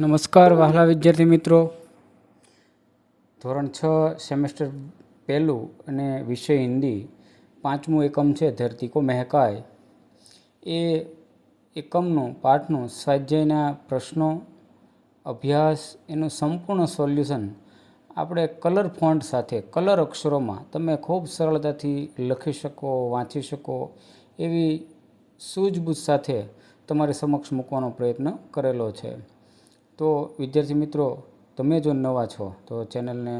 નમસ્કાર વહાલા વિદ્યાર્થી મિત્રો. ધોરણ છ સેમેસ્ટર પહેલું અને વિષય હિન્દી પાંચમું એકમ છે ધરતી કો મહેકાય. એ એકમનું, પાઠનું, સ્વાધ્યાયના પ્રશ્નો, અભ્યાસ, એનું સંપૂર્ણ સોલ્યુશન આપણે કલર ફોન્ટ સાથે, કલર અક્ષરોમાં તમે ખૂબ સરળતાથી લખી શકો, વાંચી શકો એવી સૂઝબૂઝ સાથે તમારી સમક્ષ મૂકવાનો પ્રયત્ન કરેલો છે. તો વિદ્યાર્થી મિત્રો, તમે જો નવા છો, તો ચેનલને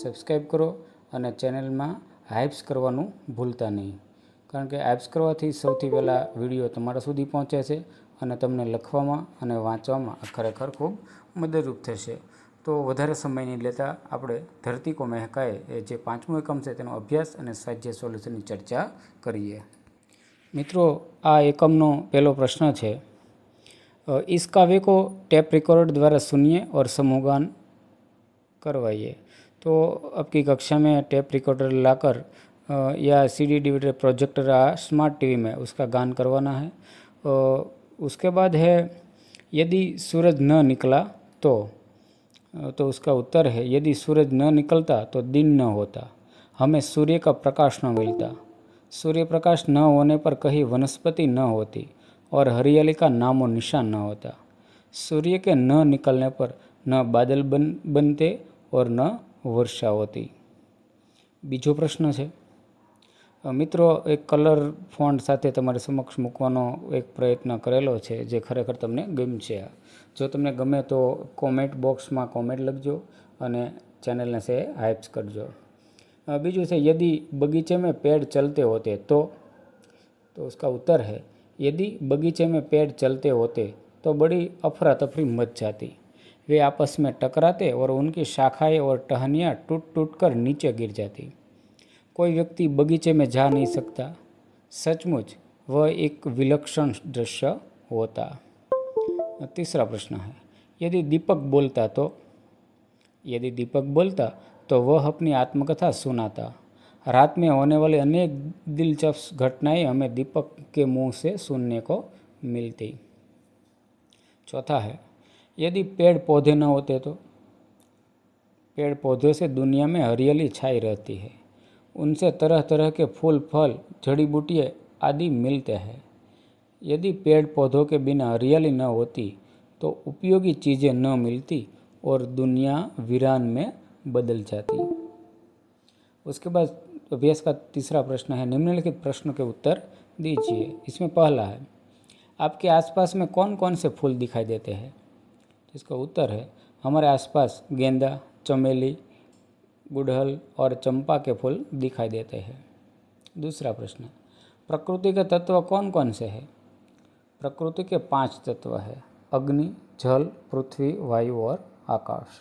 સબસ્ક્રાઈબ કરો અને ચેનલમાં હાઇપ્સ કરવાનું ભૂલતા નહીં. કારણ કે હાઇપ્સ કરવાથી સૌથી પહેલાં વીડિયો તમારા સુધી પહોંચે છે અને તમને લખવામાં અને વાંચવામાં ખરેખર ખૂબ મદદરૂપ થશે. તો વધારે સમય નહીં લેતા આપણે ધરતી કો મહેકાય એ જે પાંચમું એકમ છે તેનો અભ્યાસ અને સાજ્ય સોલ્યુશનની ચર્ચા કરીએ. મિત્રો, આ એકમનો પહેલો પ્રશ્ન છે इस काव्य को टेप रिकॉर्ड द्वारा सुनिए और समूहगान करवाइए। तो आपकी कक्षा में टेप रिकॉर्डर लाकर या CD DVD projector smart TV में उसका गान करवाना है। उसके बाद है, यदि सूरज न निकला तो तो उसका उत्तर है, यदि सूरज न निकलता तो दिन न होता, हमें सूर्य का प्रकाश न मिलता। सूर्य प्रकाश न होने पर कहीं वनस्पति न होती और हरियाली का नामो निशान न होता सूर्य के न निकलने पर न बादल बन बनते और न वर्षा होती બીજો પ્રશ્ન છે અ, મિત્રો એક કલર ફોન્ટ સાથે તમારી સમક્ષ મૂકવાનો એક પ્રયત્ન કરેલો છે જે ખરેખર તમને ગમશે જો તમને ગમે તો કોમેન્ટ બોક્સમાં કોમેન્ટ લખજો અને ચેનલને સે હાઇપ્સ કરજો અ, બીજું છે यदि बगीचे में पेड़ चलते होते तो तो उसका उत्तर है यदि बगीचे में पेड़ चलते होते तो बड़ी अफरा तफरी मच जाती। वे आपस में टकराते और उनकी शाखाएँ और टहनियाँ टूट टूट कर नीचे गिर जाती। कोई व्यक्ति बगीचे में जा नहीं सकता। सचमुच, वह एक विलक्षण दृश्य होता। तीसरा प्रश्न है, यदि दीपक बोलता तो? यदि दीपक बोलता तो वह अपनी आत्मकथा सुनाता। रात में होने वाली अनेक दिलचस्प घटनाएँ हमें दीपक के मुँह से सुनने को मिलती। चौथा है, यदि पेड़ पौधे न होते तो? पेड़ पौधों से दुनिया में हरियाली छाई रहती है। उनसे तरह तरह के फूल, फल जड़ी बूटियाँ आदि मिलते हैं। यदि पेड़ पौधों के बिना हरियाली न होती तो उपयोगी चीज़ें न मिलती और दुनिया वीरान में बदल जाती। उसके बाद अभ्यास का तीसरा प्रश्न है, निम्नलिखित प्रश्न के उत्तर दीजिए। इसमें पहला है, आपके आसपास में कौन कौन से फूल दिखाई देते हैं? इसका उत्तर है, हमारे आसपास गेंदा, चमेली, गुड़हल और चंपा के फूल दिखाई देते हैं। दूसरा प्रश्न, प्रकृति के तत्व कौन कौन से हैं? प्रकृति के पाँच तत्व हैं, अग्नि, जल, पृथ्वी, वायु और आकाश।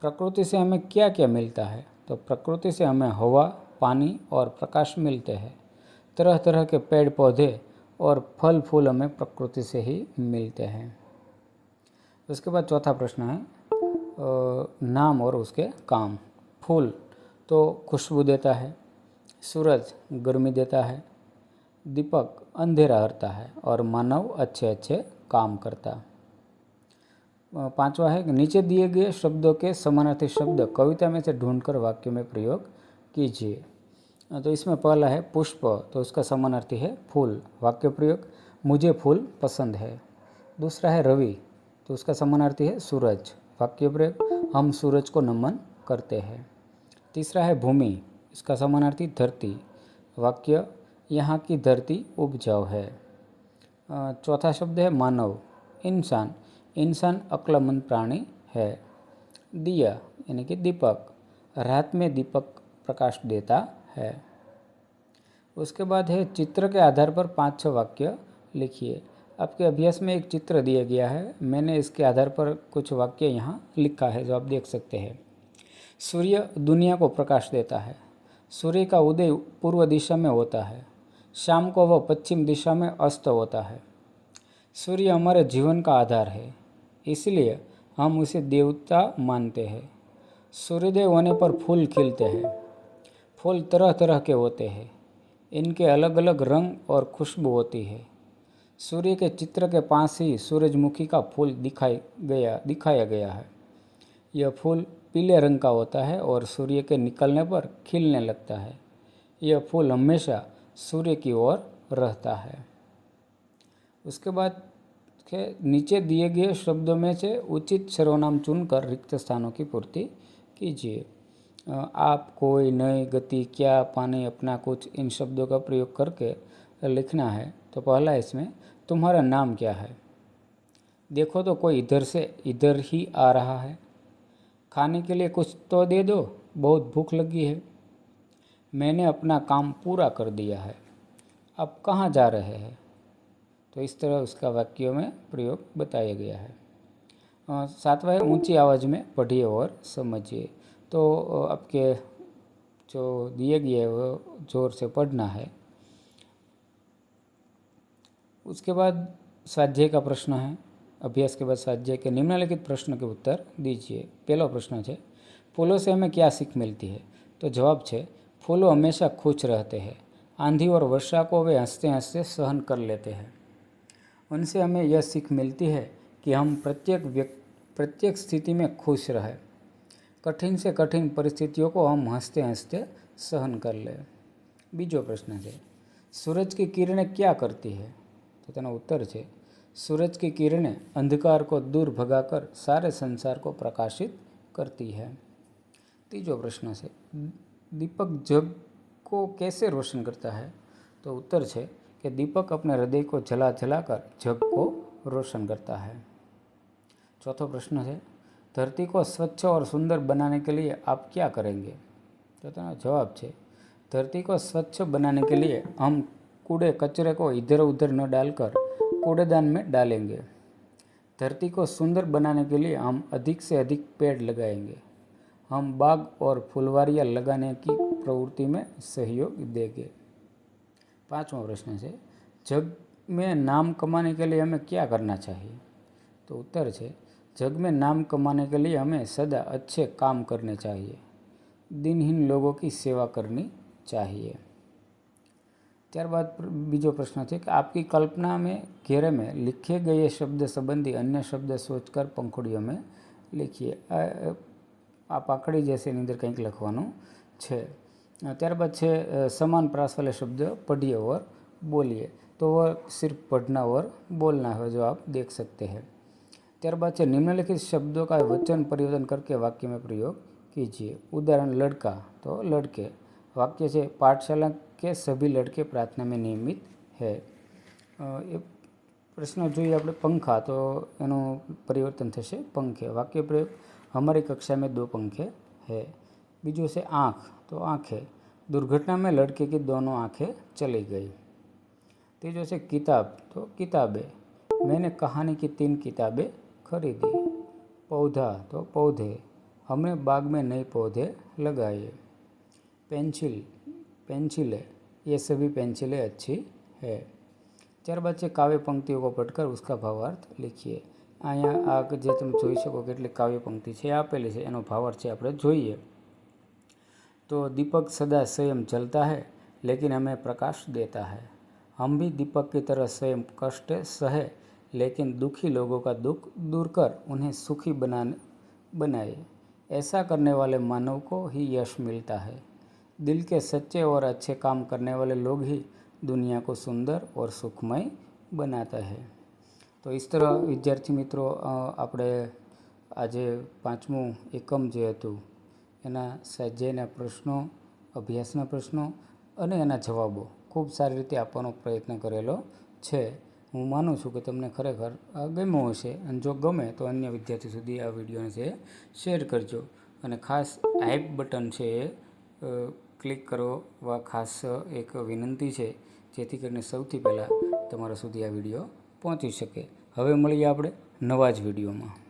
प्रकृति से हमें क्या क्या मिलता है? तो प्रकृति से हमें हवा पानी और प्रकाश मिलते हैं। तरह तरह के पेड़ पौधे और फल फूल हमें प्रकृति से ही मिलते हैं। उसके बाद चौथा प्रश्न है नाम और उसके काम। फूल तो खुशबू देता है, सूरज गर्मी देता है, दीपक अंधेरा हरता है और मानव अच्छे अच्छे काम करता। पांचवा है कि नीचे दिए गए शब्दों के समानार्थी शब्द कविता में से ढूंढकर वाक्य में प्रयोग कीजिए। तो इसमें पहला है पुष्प तो उसका समानार्थी है फूल, वाक्य प्रयोग, मुझे फूल पसंद है। दूसरा है रवि तो उसका समानार्थी है सूरज, वाक्य प्रयोग, हम सूरज को नमन करते हैं। तीसरा है भूमि, इसका समानार्थी धरती, वाक्य, यहाँ की धरती उपजाऊ है। चौथा शब्द है मानव, इंसान इंसान अक्लमंद प्राणी है। दिया, यानी कि दीपक, रात में दीपक प्रकाश देता है। उसके बाद है, चित्र के आधार पर पाँच छः वाक्य लिखिए। आपके अभ्यास में एक चित्र दिया गया है। मैंने इसके आधार पर कुछ वाक्य यहाँ लिखा है जो आप देख सकते हैं। सूर्य दुनिया को प्रकाश देता है। सूर्य का उदय पूर्व दिशा में होता है। शाम को वह पश्चिम दिशा में अस्त होता है। सूर्य हमारे जीवन का आधार है। इसलिए हम उसे देवता मानते हैं। सूर्योदय होने पर फूल खिलते हैं। फूल तरह तरह के होते हैं। इनके अलग अलग रंग और खुशबू होती है। सूर्य के चित्र के पास ही सूरजमुखी का फूल दिखाई गया, दिखाया गया है। यह फूल पीले रंग का होता है और सूर्य के निकलने पर खिलने लगता है। यह फूल हमेशा सूर्य की ओर रहता है। उसके बाद के नीचे दिए गए शब्दों में से उचित सर्वनाम चुनकर रिक्त स्थानों की पूर्ति कीजिए। आप कोई नई गति क्या पानी अपना कुछ इन शब्दों का प्रयोग करके लिखना है तो पहला इसमें, तुम्हारा नाम क्या है? देखो तो कोई इधर से इधर ही आ रहा है। खाने के लिए कुछ तो दे दो, बहुत भूख लगी है। मैंने अपना काम पूरा कर दिया है। अब कहाँ जा रहे हैं? तो इस तरह उसका वाक्यों में प्रयोग बताया गया है। सातवां ऊँची आवाज़ में, पढ़िए और समझिए। तो आपके जो दिए गए वो ज़ोर से पढ़ना है। उसके बाद स्वाध्याय का प्रश्न है। अभ्यास के बाद स्वाध्याय के निम्नलिखित प्रश्न के उत्तर दीजिए। पहला प्रश्न है, फूलों से हमें क्या सीख मिलती है? तो जवाब है फूलों हमेशा खुश रहते हैं। आंधी और वर्षा को वे हँसते हँसते सहन कर लेते हैं। उनसे हमें यह सीख मिलती है कि हम प्रत्येक व्यक्ति प्रत्येक स्थिति में खुश रहें। कठिन से कठिन परिस्थितियों को हम हँसते हँसते सहन कर ले। बीजो प्रश्न है, सूरज की किरणें क्या करती है? तो तेना उत्तर है, सूरज की किरणें अंधकार को दूर भगाकर सारे संसार को प्रकाशित करती है। तीजो प्रश्न से दीपक जग को कैसे रोशन करता है? तो उत्तर है कि दीपक अपने हृदय को जला जलाकर जग को रोशन करता है। चौथा प्रश्न है धरती को स्वच्छ और सुंदर बनाने के लिए आप क्या करेंगे? तो जवाब है धरती को स्वच्छ बनाने के लिए हम कूड़े कचरे को इधर उधर न डालकर कूड़ेदान में डालेंगे। धरती को सुंदर बनाने के लिए हम अधिक से अधिक पेड़ लगाएँगे। हम बाग और फुलवारियाँ लगाने की प्रवृत्ति में सहयोग देंगे। पाँचवा प्रश्न है, जग में नाम कमाने के लिए हमें क्या करना चाहिए? तो उत्तर है जग में नाम कमाने के लिए हमें सदा अच्छे काम करने चाहिए। दिनहीन लोगों की सेवा करनी चाहिए। त्यार बाद बीजो प्रश्न थे कि आपकी कल्पना में, घेरे में लिखे गए शब्द संबंधी अन्य शब्द सोचकर पंखुड़ियों में लिखिए। आप आकड़ी जैसे अंदर कहीं लिखवा छे। त्यार बाद समान प्रास वाले शब्द पढ़िए और बोलिए। तो वह सिर्फ़ पढ़ना और बोलना है जो आप देख सकते हैं। ત્યારબાદ છે નિમ્નલિખિત શબ્દों का वचन परिवर्तन करके वाक्य में प्रयोग कीजिए उदाहरण लड़का तो लड़के वाक्य છે पाठशाला के सभी लड़के प्रार्थना में नियमित है એ પ્રશ્ન જોઈએ આપણે પંખા તો એનું પરિવર્તન થશે પંખે વાક્ય પ્રયોગ हमारी कक्षा में दो पंखे है बीजू से आँख तो आँखें दुर्घटना में लड़के की दोनों आँखें चली गई तीजो से किताब तो किताबें मैंने कहानी की तीन किताबें खरीदी पौधा तो पौधे हमने बाग में नए पौधे लगाए पेंसिल पेंसिलें ये सभी पेंसिलें अच्छी है चार बच्चे काव्य पंक्तियों को पढ़कर उसका भावार्थ लिखिए અહીંયા આ જે તમે જોઈ શકો કેટલી કાવ્ય પંક્તિ છે આપેલી છે એનો ભાવાર્થ છે આપણે જોઈએ तो दीपक सदा स्वयं जलता है लेकिन हमें प्रकाश देता है हम भी दीपक की तरह स्वयं कष्ट सहे लेकिन दुखी लोगों का दुख दूर कर उन्हें सुखी बनाने बनाए ऐसा करने वाले मानव को ही यश मिलता है दिल के सच्चे और अच्छे काम करने वाले लोग ही दुनिया को सुंदर और सुखमय बनाता है તો ઇસ તરહ વિદ્યાર્થી મિત્રો આપણે આજે પાંચમું એકમ જે હતું એના સ્વાધ્યાયના પ્રશ્નો અભ્યાસના પ્રશ્નો અને એના જવાબો ખૂબ સારી રીતે આપવાનો પ્રયત્ન કરેલો છે હું માનું છું કે તમને ખરેખર ગમ્યો હશે અને જો ગમે તો અન્ય વિદ્યાર્થી સુધી આ વિડીયોને છે શેર કરજો. અને ખાસ હાઇપ બટન છે એ ક્લિક કરવા ખાસ એક વિનંતી છે, જેથી કરીને સૌથી પહેલાં તમારા સુધી આ વીડિયો પહોંચી શકે. હવે મળીએ આપણે નવા જ વિડીયોમાં.